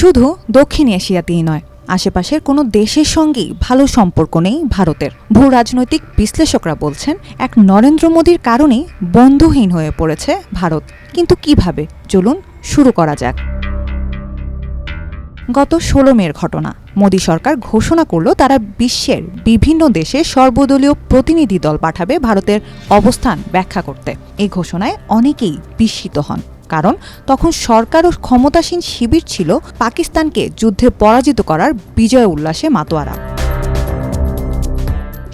শুধু দক্ষিণ এশিয়াতেই নয়, আশেপাশের কোনো দেশের সঙ্গেই ভালো সম্পর্ক নেই ভারতের। ভূ রাজনৈতিক বিশ্লেষকরা বলছেন, এক নরেন্দ্র মোদীর কারণেই বন্ধুহীন হয়ে পড়েছে ভারত। কিন্তু কীভাবে? চলুন শুরু করা যাক। গত ষোলো মের ঘটনা। মোদী সরকার ঘোষণা করল, তারা বিশ্বের বিভিন্ন দেশে সর্বদলীয় প্রতিনিধি দল পাঠাবে ভারতের অবস্থান ব্যাখ্যা করতে। এই ঘোষণায় অনেকেই বিস্মিত হন। কারণ তখন সরকার ও ক্ষমতাসীন শিবির ছিল পাকিস্তানকে যুদ্ধে পরাজিত করার বিজয় উল্লাসে মাতোয়ারা।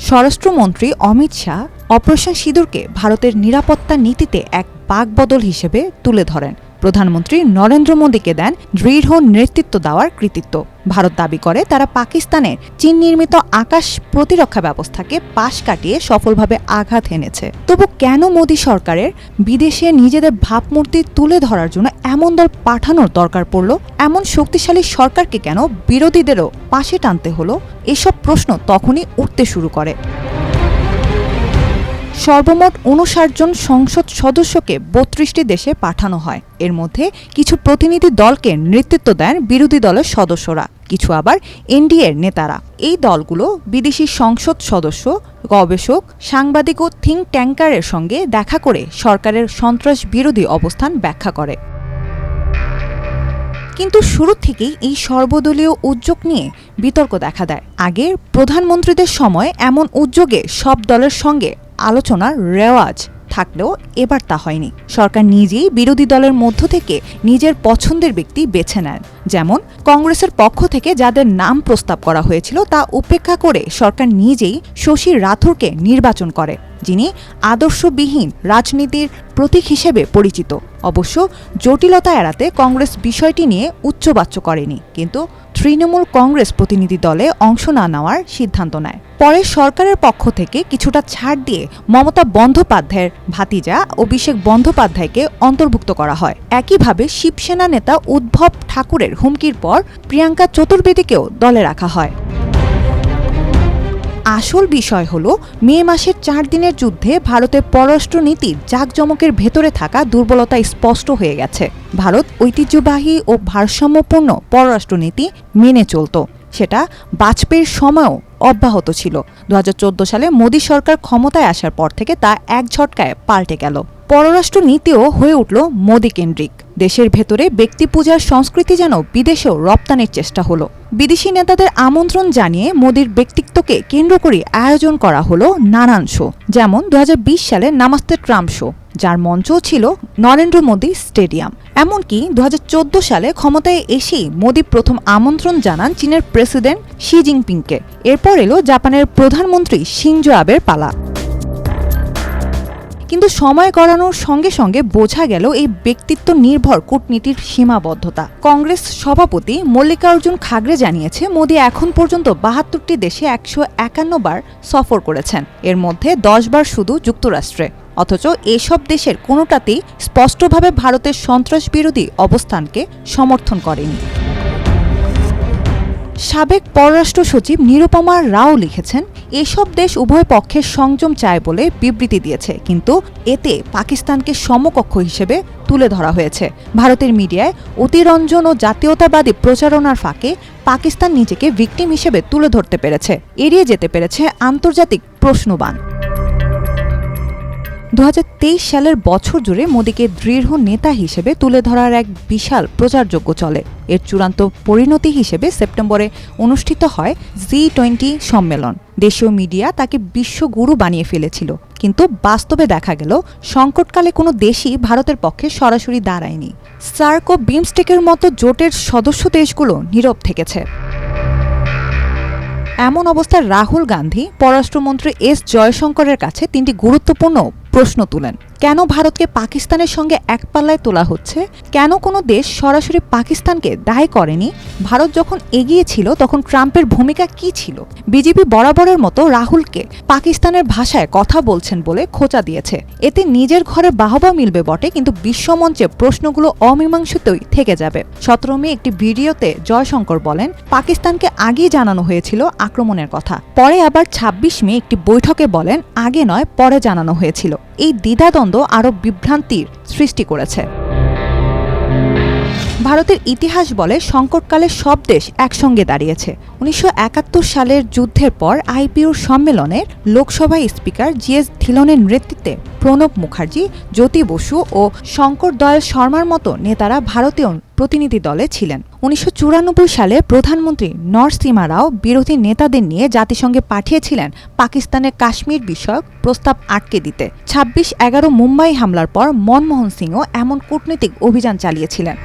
স্বরাষ্ট্রমন্ত্রী অমিত শাহ অপারেশন সিঁদুরকে ভারতের নিরাপত্তা নীতিতে এক বাকবদল হিসেবে তুলে ধরেন। প্রধানমন্ত্রী নরেন্দ্র মোদীকে দেন দৃঢ় নেতৃত্ব দেওয়ার কৃতিত্ব। ভারত দাবি করে তারা পাকিস্তানের চীন নির্মিত আকাশ প্রতিরক্ষা ব্যবস্থাকে পাশ কাটিয়ে সফলভাবে আঘাত এনেছে তবু কেন মোদী সরকারের বিদেশে নিজেদের ভাবমূর্তি তুলে ধরার জন্য এমন দল পাঠানোর দরকার পড়ল? এমন শক্তিশালী সরকারকে কেন বিরোধীদেরও পাশে টানতে হলো? এসব প্রশ্ন তখনই উঠতে শুরু করে। সর্বমোট উনষাট জন সংসদ সদস্যকে বত্রিশটি দেশে পাঠানো হয়। এর মধ্যে কিছু প্রতিনিধি দলকে নেতৃত্ব দেন বিরোধী দলের সদস্যরা, কিছু আবার এনডিএর নেতারা। এই দলগুলো বিদেশি সংসদ সদস্য, গবেষক, সাংবাদিক ও থিঙ্ক ট্যাঙ্কারের সঙ্গে দেখা করে সরকারের সন্ত্রাস বিরোধী অবস্থান ব্যাখ্যা করে। কিন্তু শুরু থেকেই এই সর্বদলীয় উদ্যোগ নিয়ে বিতর্ক দেখা দেয়। আগের প্রধানমন্ত্রীদের সময় এমন উদ্যোগে সব দলের সঙ্গে আলোচনার রেওয়াজ থাকলেও এবার তা হয়নি। সরকার নিজেই বিরোধী দলের মধ্য থেকে নিজের পছন্দের ব্যক্তি বেছে নেন। যেমন, কংগ্রেসের পক্ষ থেকে যাদের নাম প্রস্তাব করা হয়েছিল তা উপেক্ষা করে সরকার নিজেই শশী রাথোরকে নির্বাচন করে। যিনি আদর্শবিহীন রাজনীতির প্রতীক হিসেবে পরিচিত। অবশ্য জটিলতা এড়াতে কংগ্রেস বিষয়টি নিয়ে উচ্চবাচ্য করেনি, কিন্তু তৃণমূল কংগ্রেস প্রতিনিধি দলে অংশ না নেওয়ার সিদ্ধান্ত নেয়। পরে সরকারের পক্ষ থেকে কিছুটা ছাড় দিয়ে মমতা বন্দ্যোপাধ্যায়ের ভাতিজা অভিষেক বন্দ্যোপাধ্যায়কে অন্তর্ভুক্ত করা হয়। একইভাবে শিবসেনা নেতা উদ্ভব ঠাকুরের হুমকির পর প্রিয়াঙ্কা চতুর্বেদীকেও দলে রাখা হয়। আসল বিষয় হলো, মে মাসের চার দিনের যুদ্ধে ভারতের পররাষ্ট্রনীতির জাঁকজমকের ভেতরে থাকা দুর্বলতা স্পষ্ট হয়ে গেছে। ভারত ঐতিহ্যবাহী ও ভারসাম্যপূর্ণ পররাষ্ট্রনীতি মেনে চলত। সেটা বাজপেয়ীর সময়ও অব্যাহত ছিল। দু হাজার চোদ্দ সালে মোদী সরকার ক্ষমতায় আসার পর থেকে তা এক ঝটকায় পাল্টে গেল। পররাষ্ট্র নীতিও হয়ে উঠল মোদী কেন্দ্রিক। দেশের ভেতরে ব্যক্তি পূজার সংস্কৃতি যেন বিদেশেও রপ্তানির চেষ্টা হলো। বিদেশি নেতাদের আমন্ত্রণ জানিয়ে মোদীর ব্যক্তিত্বকে কেন্দ্র করে আয়োজন করা হলো নানান শো, যেমন দুহাজার বিশ সালে নামাস্তে ট্রাম্প শো, যার মঞ্চও ছিল নরেন্দ্র মোদী স্টেডিয়াম। এমনকি দু হাজার চোদ্দ সালে ক্ষমতায় এসেই মোদী প্রথম আমন্ত্রণ জানান চীনের প্রেসিডেন্ট শি জিনপিংকে। এরপর এলো জাপানের প্রধানমন্ত্রী শিনজো আবের পালা। কিন্তু সময় গড়ানোর সঙ্গে সঙ্গে বোঝা গেল এই ব্যক্তিত্ব নির্ভর কূটনীতির সীমাবদ্ধতা। কংগ্রেস সভাপতি মল্লিকার্জুন খাগড়ে জানিয়েছে, মোদী এখন পর্যন্ত বাহাত্তরটি দেশে একশো একান্ন বার সফর করেছেন। এর মধ্যে দশ বার শুধু যুক্তরাষ্ট্রে। অথচ এসব দেশের কোনোটাতেই স্পষ্টভাবে ভারতের সন্ত্রাস বিরোধী অবস্থানকে সমর্থন করেনি। সাবেক পররাষ্ট্র সচিব নিরুপমা রাও লিখেছেন এসব দেশ উভয় পক্ষের সংযম চায় বলে বিবৃতি দিয়েছে। কিন্তু এতে পাকিস্তানকে সমকক্ষ হিসেবে তুলে ধরা হয়েছে। ভারতের মিডিয়ায় অতিরঞ্জন ও জাতীয়তাবাদী প্রচারণার ফাঁকে পাকিস্তান নিজেকে ভিকটিম হিসেবে তুলে ধরতে পেরেছে। এড়িয়ে যেতে পেরেছে আন্তর্জাতিক প্রশ্নবান। দু হাজার তেইশ সালের বছর জুড়ে মোদীকে দৃঢ় নেতা হিসেবে তুলে ধরার এক বিশাল প্রচারযোগ্য চলে। এর চূড়ান্ত পরিণতি হিসেবে সেপ্টেম্বরে অনুষ্ঠিত হয় জি টোয়েন্টি সম্মেলন। দেশীয় মিডিয়া তাকে বিশ্বগুরু বানিয়ে ফেলেছিল। কিন্তু বাস্তবে দেখা গেল, সংকটকালে কোনো দেশই ভারতের পক্ষে সরাসরি দাঁড়ায়নি। সার্ক ও বিমস্টেকের মতো জোটের সদস্য দেশগুলো নীরব থেকেছে। এমন অবস্থায় রাহুল গান্ধী, পররাষ্ট্রমন্ত্রী এস জয়শঙ্করের কাছে তিনটি গুরুত্বপূর্ণ প্রশ্ন তুলেন, কেন ভারতকে পাকিস্তানের সঙ্গে এক পাল্লায় তোলা হচ্ছে? কেন কোনো দেশ সরাসরি পাকিস্তানকে দায় করেনি? ভারত যখন এগিয়েছিল তখন ট্রাম্পের ভূমিকা কি ছিল? বিজেপি বরাবরের মতো রাহুলকে পাকিস্তানের ভাষায় কথা বলছেন বলে খোঁচা দিয়েছে। এতে নিজের ঘরে বাহবা মিলবে বটে, কিন্তু বিশ্বমঞ্চে প্রশ্নগুলো অমীমাংসিতই থেকে যাবে। সতেরো মে একটি ভিডিওতে জয়শঙ্কর বলেন, পাকিস্তানকে আগেই জানানো হয়েছিল আক্রমণের কথা। পরে আবার ২৬ মে একটি বৈঠকে বলেন, আগে নয়, পরে জানানো হয়েছিল। এই দ্বিধাদ্বন্দ্ব আরও বিভ্রান্তির সৃষ্টি করেছে। ভারতের ইতিহাস বলে সংকটকালে সব দেশ একসঙ্গে দাঁড়িয়েছে। উনিশশো একাত্তর সালের যুদ্ধের পর আইপিওর সম্মেলনে লোকসভায় স্পিকার জিএস ধিলনের নেতৃত্বে প্রণব মুখার্জি, জ্যোতি বসু ও শঙ্কর দয়াল শর্মার মতো নেতারা ভারতীয় প্রতিনিধি দলে ছিলেন। উনিশশো চুরানব্বই সালে প্রধানমন্ত্রী নরসিমা রাও বিরোধী নেতাদের নিয়ে জাতিসংঘে পাঠিয়েছিলেন পাকিস্তানের কাশ্মীর বিষয়ক প্রস্তাব আটকে দিতে। ছাব্বিশ এগারো মুম্বাই হামলার পর মনমোহন সিংও এমন কূটনৈতিক অভিযান চালিয়েছিলেন।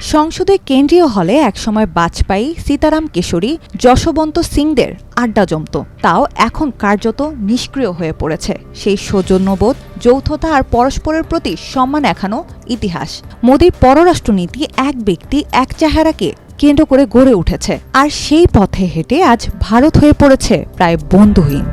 সংসদের কেন্দ্রীয় হলে একসময় বাজপেয়ী, সীতারাম কেশরী, যশবন্ত সিংদের আড্ডা জমত। তাও এখন কার্যত নিষ্ক্রিয় হয়ে পড়েছে। সেই সৌজন্যবোধ, যৌথতা আর পরস্পরের প্রতি সম্মান এখানো ইতিহাস। মোদীর পররাষ্ট্রনীতি এক ব্যক্তি, এক চেহারাকে কেন্দ্র করে গড়ে উঠেছে। আর সেই পথে হেঁটে আজ ভারত হয়ে পড়েছে প্রায় বন্ধুহীন।